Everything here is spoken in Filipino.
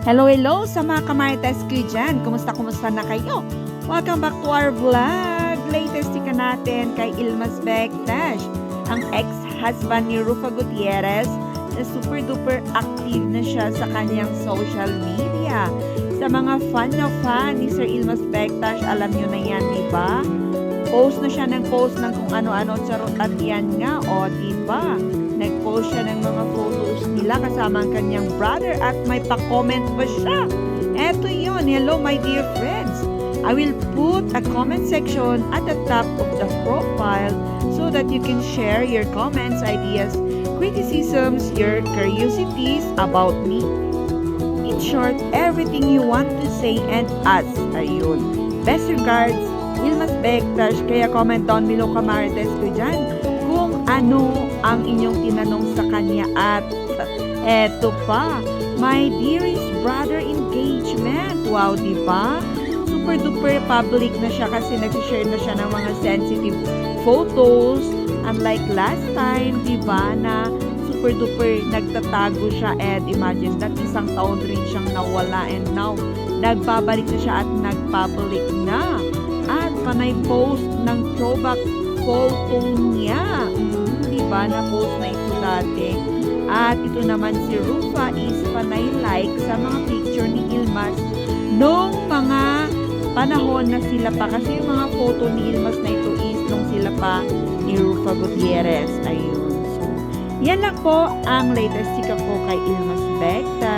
Hello, hello sa mga kamarites ko dyan. Kumusta, kumusta na kayo? Welcome back to our vlog. Latest tika natin kay Ilmas Bektash, ang ex-husband ni Rufa Gutierrez na super duper active na siya sa kanyang social media. Sa mga fan na fan ni Sir Ilmas Bektash, alam nyo na yan, di ba? Post na siya ng post ng kung ano-ano charot at yan nga, o di ba? Nag-post siya ng mga photos nila kasama ang kanyang brother at may pa-comment pa siya. Eto yon, hello my dear friends. I will put a comment section at the top of the profile so that you can share your comments, ideas, criticisms, your curiosities about me. In short, everything you want to say and ask. Ayun. Best regards, Ilmas Bektash. Kaya comment down below kamarites ko dyan ano ang inyong tinanong sa kanya at eto pa, my dearest brother engagement. Wow, di ba? Super duper public na siya kasi nag-share na siya ng mga sensitive photos. Unlike last time, di ba, na super duper nagtatago siya and imagine that isang taon rin siyang nawala and now nagbabalik na siya at nagpublic na. At panay post ng throwback photo niya. Mm, di ba? Na-post na ito dati. At ito naman si Rufa is panay like sa mga picture ni Ilmas nung mga panahon na sila pa. Kasi yung mga photo ni Ilmas na ito is nung sila pa ni Rufa Gutierrez. Ayun. So, yan lang po ang latest chika ko kay Ilmas watching.